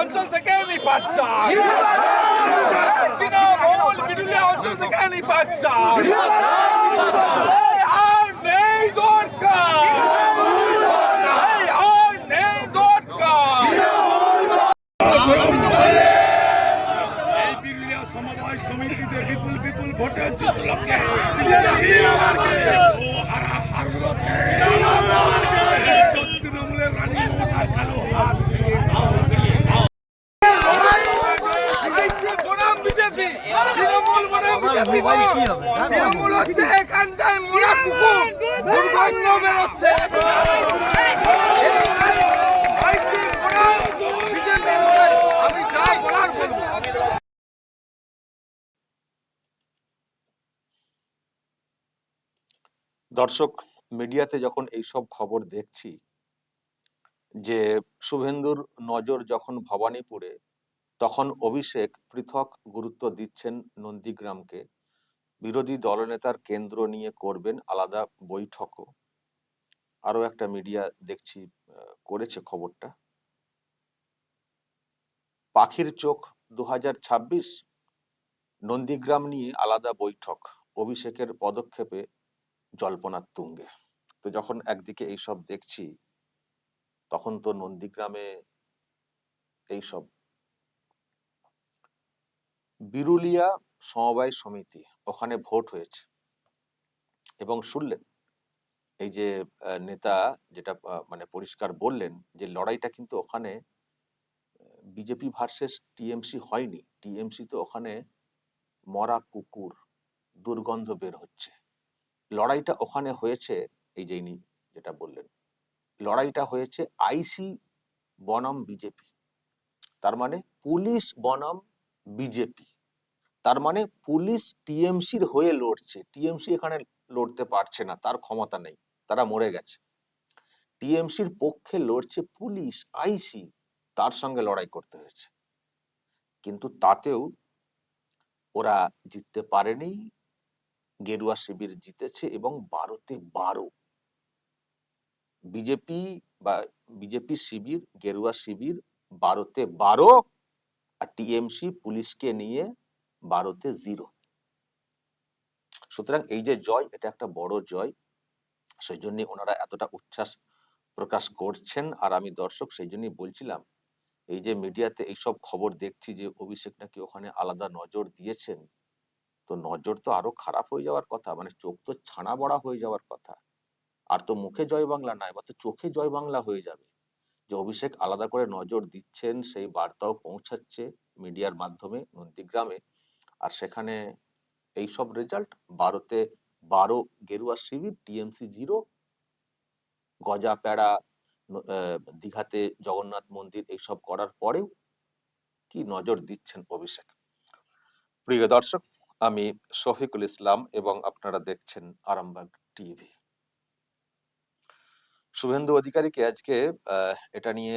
অঞ্চল থেকে আমি বাচ্চা। তৃণমূল বিরুলিয়া অঞ্চল থেকে আমি বাচ্চা। দর্শক, মিডিয়াতে যখন এইসব খবর দেখছি, যে শুভেন্দুর নজর যখন ভবানীপুরে, তখন অভিষেক পৃথক গুরুত্ব দিচ্ছেন নন্দীগ্রামকে। বিরোধী দলনেতার কেন্দ্র নিয়ে করবেন আলাদা বৈঠকও। আরও একটা মিডিয়া দেখছি করেছে খবরটা। পাখির চোখ দু নন্দীগ্রাম নিয়ে আলাদা বৈঠক। অভিষেকের পদক্ষেপে জল্পনার তুঙ্গে। তো যখন একদিকে এইসব দেখছি, তখন তো নন্দীগ্রামে এইসব বিরুলিয়া সমবায় সমিতি ওখানে ভোট হয়েছে এবং শুনলেন, এই যে নেতা যেটা মানে পরিষ্কার বললেন যে লড়াইটা কিন্তু ওখানে বিজেপি ভার্সেস টিএমসি হয়নি। টিএমসি তো ওখানে মরা কুকুর দুর্গন্ধ বের হচ্ছে। লড়াইটা ওখানে হয়েছে, এই যে ইনি যেটা বললেন, লড়াইটা হয়েছে আইসি বনাম বিজেপি। তার মানে পুলিশ বনাম বিজেপি। তার মানে পুলিশ টিএমসির হয়ে লড়ছে। টিএমসি এখানে লড়তে পারছে না, তার ক্ষমতা নেই, তারা মরে গেছে। টিএমসির পক্ষে লড়ছে পুলিশ, আইসি, তার সঙ্গে লড়াই করতে হয়েছে। কিন্তু তাতেও ওরা জিততে পারেনি গেরুয়া শিবির জিতেছে এবং বারোতে বারো। বিজেপি বা বিজেপি শিবির, গেরুয়া শিবির বারোতে বারো আর টিএমসি পুলিশকে নিয়ে বারোতে জিরো। সুতরাং এই যে জয়, এটা একটা বড় জয়। সেই জন্য ওনারা এতটা উচ্ছ্বাস প্রকাশ করছেন। আর আমি দর্শক সেই জন্যই বলছিলাম, এই যে মিডিয়াতে এইসব খবর দেখছি যে অভিষেক নাকি ওখানে আলাদা নজর দিয়েছেন। তো নজর তো আরও খারাপ হয়ে যাওয়ার কথা মানে চোখ তো ছানা বড়া হয়ে যাওয়ার কথা। আর তো মুখে জয় বাংলা না এবার তো চোখে জয় বাংলা হয়ে যাবে। যে অভিষেক আলাদা করে নজর দিচ্ছেন, সেই বার্তাও পৌঁছাচ্ছে মিডিয়ার মাধ্যমে নন্দীগ্রামে। আর সেখানে এই সব রেজাল্ট বারোতে বারো গেরুয়া শিবির, টিএমসি জিরো গজা প্যাড়া দীঘাতে জগন্নাথ মন্দির, এইসব করার পরেও কি নজর দিচ্ছেন অভিষেক? প্রিয় দর্শক আমি শফিকুল ইসলাম এবং আপনারা দেখছেন আরামবাগ টিভি। শুভেন্দু অধিকারীকে আজকে এটা নিয়ে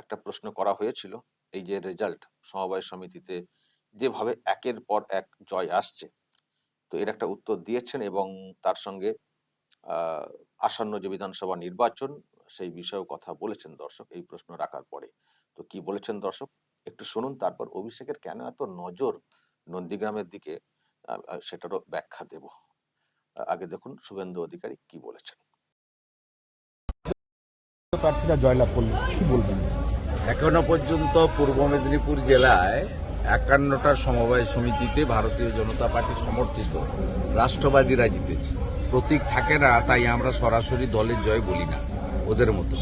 একটা প্রশ্ন করা হয়েছিল। এই যে রেজাল্ট সমবায় সমিতিতে যেভাবে একের পর এক জয় আসছে, তো এর একটা উত্তর দিয়েছেন এবং তার সঙ্গে আসন্ন যে বিধানসভা নির্বাচন, সেই বিষয়েও কথা বলেছেন দর্শক, এই প্রশ্ন রাখার পরে। তো কি বলেছেন দর্শক? একটু শুনুন, তারপর অভিষেকের কেন এত নজর নন্দীগ্রামের দিকে? সেটারও ব্যাখ্যা দেব। আগে দেখুন শুভেন্দু অধিকারী কি বলেছেন। প্রার্থীরা জয়লাভ করলেন কি বলবেন? এখনও পর্যন্ত পূর্ব মেদিনীপুর জেলায় একান্নটা সমবায় সমিতিতে ভারতীয় জনতা পার্টি সমর্থিত। রাষ্ট্রবাদীরা জিতেছে। প্রতীক থাকে না তাই আমরা সরাসরি দলের জয় বলি না ওদের মতো।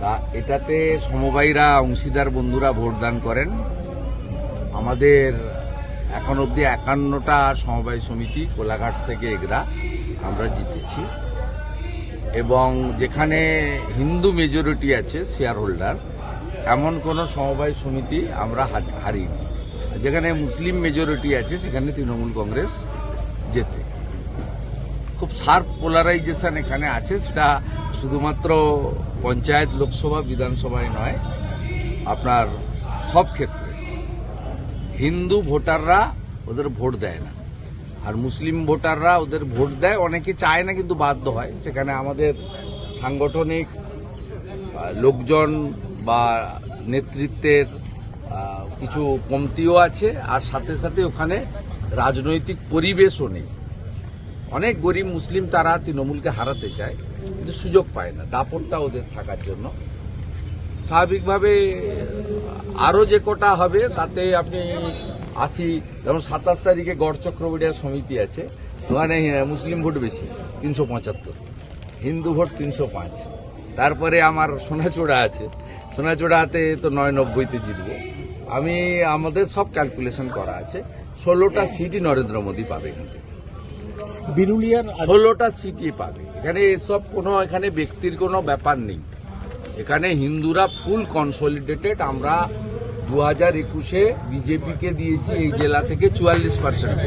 তা এটাতে সমবায়ীরা অংশীদার বন্ধুরা ভোটদান করেন। আমাদের এখন অবধি একান্নটা সমবায় সমিতি, কোলাঘাট থেকে এগরা, আমরা জিতেছি। এবং যেখানে হিন্দু মেজরিটি আছে শেয়ার হোল্ডার এমন কোনো সমবায় সমিতি আমরা হার- হারিনি যেখানে মুসলিম মেজরিটি আছে, সেখানে তৃণমূল কংগ্রেস জেতে। খুব শার্প পোলারাইজেশন এখানে আছে, সেটা শুধুমাত্র পঞ্চায়েত, লোকসভা, বিধানসভায় নয়, আপনার সব ক্ষেত্রে। হিন্দু ভোটাররা ওদের ভোট দেয় না। আর মুসলিম ভোটাররা ওদের ভোট দেয়। অনেকে চায় না কিন্তু বাধ্য হয়। সেখানে আমাদের সাংগঠনিক লোকজন বা নেতৃত্বের কিছু কমতিও আছে। আর সাথে সাথে ওখানে রাজনৈতিক পরিবেশও নেই। অনেক গরিব মুসলিম তারা তৃণমূলকে হারাতে চায়, কিন্তু সুযোগ পায় না। দাপটটা ওদের থাকার জন্য। স্বাভাবিকভাবে আরও যে কোটা হবে তাতে আপনি আসি যেমন সাতাশ তারিখে গড় চক্রবর্তীয়া সমিতি আছে ওখানে মুসলিম ভোট বেশি তিনশো পঁচাত্তর। হিন্দু ভোট তিনশো পাঁচ। তারপরে আমার সোনাচূড়া আছে সোনাচূড়াতে তো নয় নব্বইতে জিতবো। আমি আমাদের সব ক্যালকুলেশন করা আছে ষোলোটা সিটই নরেন্দ্র মোদী পাবে এখান থেকে। বিরুলিয়ার ষোলোটা সিটই পাবে। এখানে এসব কোনো এখানে ব্যক্তির কোনো ব্যাপার নেই। এখানে হিন্দুরা ফুল কনসলিডেটেড আমরা দু হাজার একুশে বিজেপিকে দিয়েছি, এই জেলা থেকে চুয়াল্লিশ পার্সেন্ট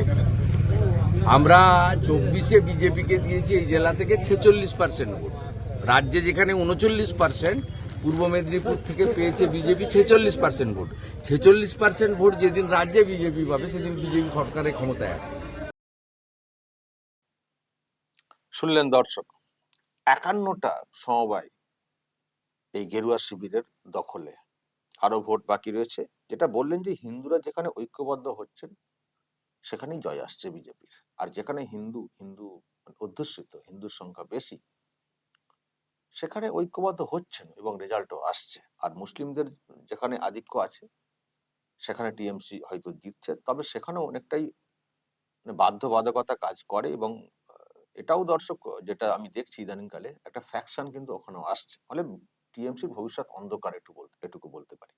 আমরা চব্বিশে বিজেপিকে দিয়েছি, এই জেলা থেকে ছেচল্লিশ পার্সেন্ট ভোট। রাজ্যে যেখানে উনচল্লিশ পার্সেন্ট পূর্ব মেদিনীপুর থেকে পেয়েছে বিজেপি ছেচল্লিশ পার্সেন্ট ভোট। ছেচল্লিশ পার্সেন্ট ভোট যেদিন রাজ্যে বিজেপি পাবে, সেদিন বিজেপি সরকারের ক্ষমতায় আছে। শুনলেন দর্শক, একান্নটা সমবায় এই গেরুয়া শিবিরের দখলে। আরও ভোট বাকি রয়েছে। যেটা বললেন যে, হিন্দুরা যেখানে ঐক্যবদ্ধ হচ্ছেন, সেখানেই জয় আসছে বিজেপির। আর যেখানে হিন্দু হিন্দু অধ্যুষিত, হিন্দুর সংখ্যা বেশি, সেখানে ঐক্যবদ্ধ হচ্ছেন এবং রেজাল্টও আসছে। আর মুসলিমদের যেখানে আধিক্য আছে, সেখানে টিএমসি হয়তো জিতছে, তবে সেখানেও অনেকটাই মানে বাধ্যবাধকতা কাজ করে এবং এটাও দর্শক, যেটা আমি দেখছি ইদানিংকালে, একটা ফ্যাকশন কিন্তু ওখানেও আসছে। ফলে টিএমসির ভবিষ্যৎ অন্ধকার একটু বলতে এটুকু বলতে পারি।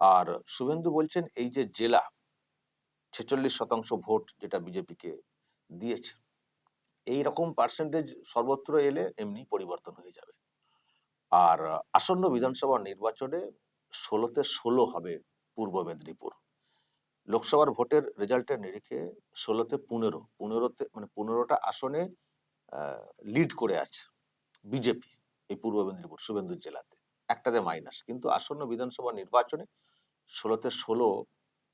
আর শুভেন্দু বলছেন, এই যে জেলা, ছেচল্লিশ শতাংশ ভোট যেটা বিজেপিকে দিয়েছে এই রকম পার্সেন্টেজ সর্বত্র এলে এমনি পরিবর্তন হয়ে যাবে। আর আসন্ন বিধানসভা নির্বাচনে ষোলোতে ষোলো হবে পূর্ব মেদিনীপুর। লোকসভার ভোটের রেজাল্টের নিরিখে ষোলোতে পনেরো, পনেরোতে মানে পনেরোটা আসনে লিড করে আছে বিজেপি। এই পূর্ব মেদিনীপুর শুভেন্দু জেলাতে। একটাতে মাইনাস। কিন্তু আসন্ন বিধানসভা নির্বাচনে ষোলোতে ষোলো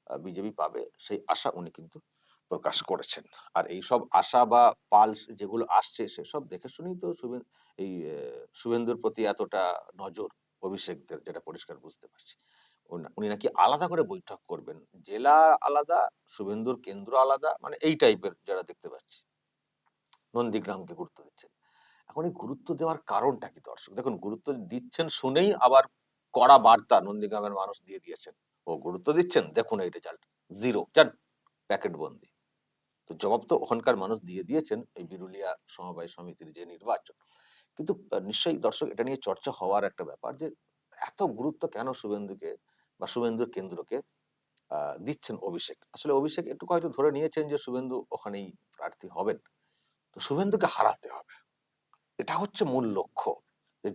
বিজেপি পাবে সেই আশা উনি কিন্তু প্রকাশ করেছেন। আর এই সব আশা বা পালস যেগুলো আসছে সেসব দেখে শুনেই তো এই শুভেন্দুর প্রতি এতটা নজর অভিষেকদের, যেটা পরিষ্কার বুঝতে পারছি। উনি নাকি আলাদা করে বৈঠক করবেন। জেলা আলাদা শুভেন্দুর কেন্দ্র আলাদা মানে এই টাইপের যারা দেখতে পাচ্ছি। নন্দীগ্রামকে গুরুত্ব দিচ্ছেন। এই গুরুত্ব দেওয়ার কারণটা কি দর্শক? দেখুন, গুরুত্ব দিচ্ছেন শুনেই আবার কড়া বার্তা নন্দীগ্রামের মানুষ দিয়ে দিয়েছেন। ও গুরুত্ব দিচ্ছেন? দেখুন এই রেজাল্ট জিরো যান প্যাকেট বন্দি। তো জবাব তো ওখানকার মানুষ দিয়ে দিয়েছেন, এই বিরুলিয়া সমবায় সমিতির যে নির্বাচন। কিন্তু নিশ্চয়ই দর্শক, এটা নিয়ে চর্চা হওয়ার একটা ব্যাপার যে, এত গুরুত্ব কেন শুভেন্দুকে বা শুভেন্দুর কেন্দ্রকে দিচ্ছেন অভিষেক? আসলে অভিষেক একটু হয়তো ধরে নিয়েছেন যে, শুভেন্দু ওখানেই প্রার্থী হবেন। তো শুভেন্দুকে হারাতে হবে। এটা হচ্ছে মূল লক্ষ্য।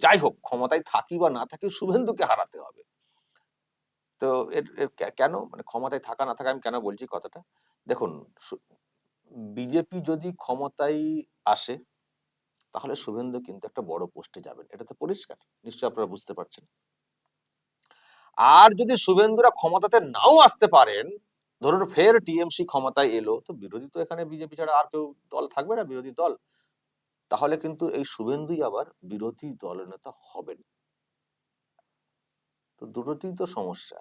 যাই হোক, ক্ষমতায় থাকি বা না থাকি শুভেন্দুকে হারাতে হবে। তো এর কেন? মানে ক্ষমতায় থাকা না থাকা আমি কেন বলছি কথাটা? দেখুন বিজেপি যদি ক্ষমতায় আসে, তাহলে শুভেন্দু কিন্তু একটা বড় পোস্টে যাবেন। এটা তো পরিষ্কার। নিশ্চয়ই আপনারা বুঝতে পারছেন। আর যদি শুভেন্দুরা ক্ষমতাতে নাও আসতে পারেন, ধরুন ফের টিএমসি ক্ষমতায় এলো, তো বিরোধী তো এখানে বিজেপি ছাড়া আর কেউ দল থাকবে না, বিরোধী দল। তাহলে কিন্তু এই শুভেন্দুই আবার বিরোধী দলের নেতা হবেন। তো দুটোতেই তো সমস্যা।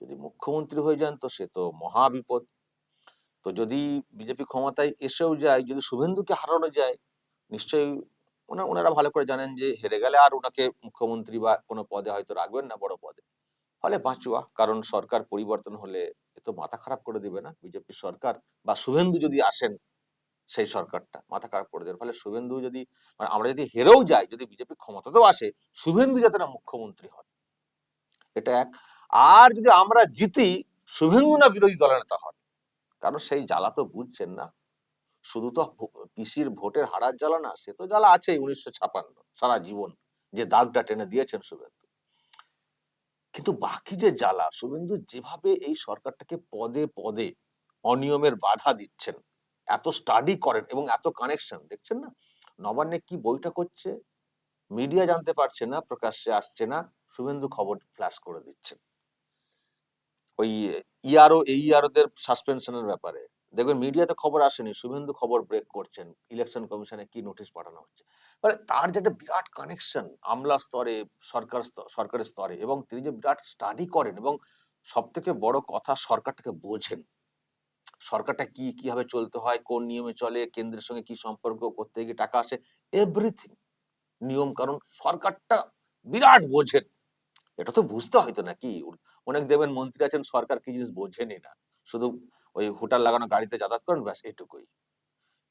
যদি মুখ্যমন্ত্রী হয়ে যান তো সে তো মহা বিপদ। তো যদি বিজেপি ক্ষমতায় এসেও যায়, যদি শুভেন্দুকে হারানো যায়, নিশ্চয়ই ওনা, ওনারা ভালো করে জানেন যে হেরে গেলে আর ওনাকে মুখ্যমন্ত্রী বা কোনো পদে হয়তো রাখবেন না বড় পদে। ফলে বাঁচুয়া, কারণ সরকার পরিবর্তন হলে এ তো মাথা খারাপ করে দিবে না। বিজেপি সরকার বা শুভেন্দু যদি আসেন সেই সরকারটা। মাথা খারাপ করে দেবে। ফলে শুভেন্দু যদি মানে আমরা যদি হেরেও যাই, যদি বিজেপি ক্ষমতাতেও আসে, শুভেন্দু যাতে না মুখ্যমন্ত্রী হন এটা এক। আর যদি আমরা জিতি, শুভেন্দু না বিরোধী দলের নেতা হন, কারণ সেই জ্বালা তো বুঝছেন না। শুধু তো পিসির ভোটের হারার জ্বালা না, সে তো জ্বালা আছে উনিশশো ছাপান্ন, সারা জীবন, যে দাগটা টেনে দিয়েছেন শুভেন্দু। কিন্তু বাকি যে জ্বালা, শুভেন্দু যেভাবে এই সরকারটাকে পদে পদে অনিয়মের বাধা দিচ্ছেন এত স্টাডি করেন এবং এত কানেকশন দেখছেন না? নবান্নে কি বইটা করছে? মিডিয়া জানতে পারছে না, প্রকাশ্যে আসছে না, শুভেন্দু খবর ফ্ল্যাশ করে দিচ্ছেন ওই ইআরও এই ইআরওদের সাসপেনশনের ব্যাপারে। দেখবেন মিডিয়াতে খবর আসেনি, শুভেন্দু খবর ব্রেক করছেন ইলেকশন কমিশনে কি নোটিশ পাঠানো হচ্ছে? মানে তার যে একটা বিরাট কানেকশন আমলা স্তরে, সরকার সরকারের স্তরে এবং তিনি যে বিরাট স্টাডি করেন এবং সব থেকে বড় কথা সরকারটাকে বোঝেন। সরকারটা কি, কীভাবে চলতে হয়, কোন নিয়মে চলে, কেন্দ্রের সঙ্গে কি সম্পর্ক করতে গিয়ে টাকা আসে এভরিথিং নিয়ম, কারণ সরকারটা বিরাট বোঝেন। এটা তো বুঝতে হয়তো নাকি? অনেক দেখবেন মন্ত্রী আছেন, সরকার কি জিনিস বোঝেনই না। শুধু ওই হোটাল লাগানো, গাড়িতে যাতায়াত করেন, ব্যাস, এটুকুই।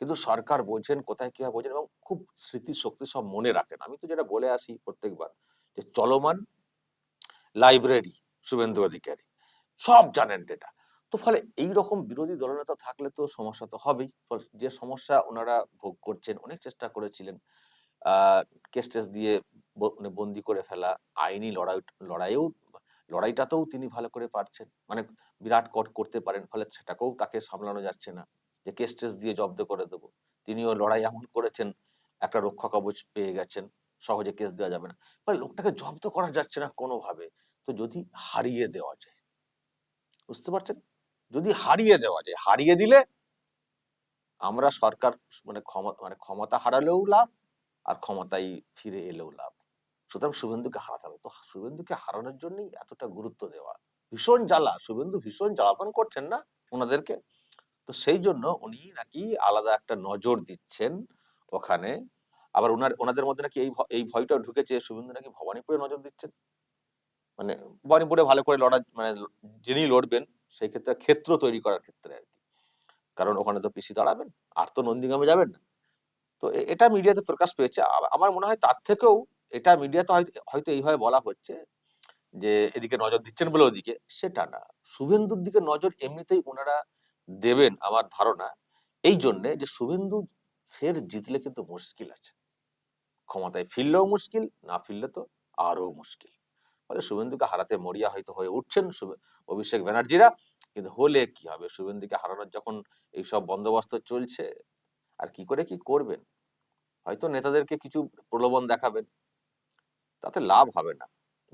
কিন্তু সরকার বোঝেন, কোথায় কীভাবে বোঝেন এবং খুব স্মৃতি শক্তি সব মনে রাখেন। আমি তো যেটা বলে আসি প্রত্যেকবার, যে চলমান লাইব্রেরি, শুভেন্দু অধিকারী, সব জানেন ডেটা। তো ফলে এই রকম বিরোধী দলনেতা থাকলে তো সমস্যা তো হবেই। যে সমস্যা ওনারা ভোগ করছেন, অনেক চেষ্টা করেছিলেন কেস টেস দিয়ে মানে বন্দি করে ফেলা, আইনি লড়াই লড়াইয়েও লড়াইটাতেও তিনি ভালো করে পারছেন। মানে বিরাট কট করতে পারেন, ফলে সেটাকেও তাকে সামলানো যাচ্ছে না, যে কেস টেস দিয়ে জব্দ করে দেবো। তিনিও লড়াই এমন করেছেন, একটা রক্ষা কবচ পেয়ে গেছেন, সহজে কেস দেওয়া যাবে না। ফলে লোকটাকে জব্দ করা যাচ্ছে না কোনোভাবে, তো যদি হারিয়ে দেওয়া যায়, বুঝতে পারছেন? যদি হারিয়ে দেওয়া যায়, হারিয়ে দিলে আমরা সরকার মানে ক্ষমতা মানে ক্ষমতা হারালেও লাভ আর ক্ষমতায় ফিরে এলেও লাভ। সুতরাং শুভেন্দুকে হারাতে হবে। তো শুভেন্দুকে হারানোর জন্যই এতটা গুরুত্ব দেওয়া। ভীষণ জ্বালা। শুভেন্দু ভীষণ জ্বালাতন করছেন না ওনাদেরকে? তো সেই জন্য উনি নাকি আলাদা একটা নজর দিচ্ছেন ওখানে। আবার ওনার ওনাদের মধ্যে নাকি এই এই ভয়টা ঢুকেছে, শুভেন্দু নাকি ভবানীপুরে নজর দিচ্ছেন? মানে ভবানীপুরে ভালো করে লড়া মানে যিনি লড়বেন সেই ক্ষেত্রে ক্ষেত্র তৈরি করার ক্ষেত্রে আর কি। কারণ ওখানে তো পিসি দাঁড়াবেন, আর তো নন্দীগ্রামে যাবেন না। তো এটা মিডিয়াতে প্রকাশ পেয়েছে। আমার মনে হয় তার থেকেও এটা মিডিয়াতে হয়তো এইভাবে বলা হচ্ছে যে, এদিকে নজর দিচ্ছেন বলে ওদিকে। সেটা না। শুভেন্দুর দিকে নজর এমনিতেই ওনারা দেবেন আমার ধারণা। এই জন্যে যে, শুভেন্দু ফের জিতলে কিন্তু মুশকিল আছে। ক্ষমতায় ফিরলেও মুশকিল, না ফিরলে তো আরও মুশকিল। ফলে শুভেন্দুকে হারাতে মরিয়া হয়তো হয়ে উঠছেন অভিষেক ব্যানার্জিরা। কিন্তু হলে কি হবে? শুভেন্দুকে হারানোর যখন এইসব বন্দোবস্ত চলছে, আর কি করে কি করবেন? হয়তো নেতাদেরকে কিছু প্রলোভন দেখাবেন। তাতে লাভ হবে না।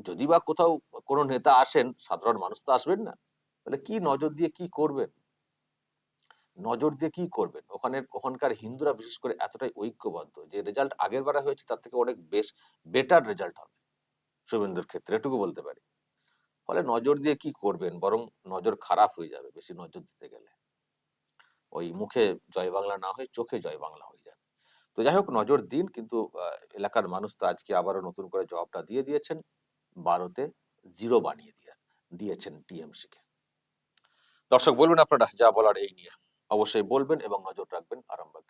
যদি বা কোথাও কোনো নেতা আসেন, সাধারণ মানুষ তো আসবেন না। তাহলে কি নজর দিয়ে কি করবেন? নজর দিয়ে কি করবেন? ওখানে ওখানকার হিন্দুরা বিশেষ করে এতটাই ঐক্যবদ্ধ যে রেজাল্ট আগের বারে হয়েছে, তার থেকে অনেক বেশ বেটার রেজাল্ট হবে। শুভেন্দুর ক্ষেত্রে, এটুকু বলতে পারি। ফলে নজর দিয়ে কি করবেন? বরং নজর খারাপ হয়ে যাবে, বেশি নজর দিতে গেলে। ওই মুখে জয় বাংলা না হয়ে চোখে জয় বাংলা হয়ে যাবে। তো যাই হোক, নজর দিন, কিন্তু এলাকার মানুষ তো আজকে আবারও নতুন করে জবাবটা দিয়ে দিয়েছেন। বারোতে জিরো বানিয়ে দিয়ে, দিয়েছেন টিএমসি কে দর্শক, বলবেন আপনারা যা বলার এই নিয়ে। অবশ্যই বলবেন এবং নজর রাখবেন আরামবাগ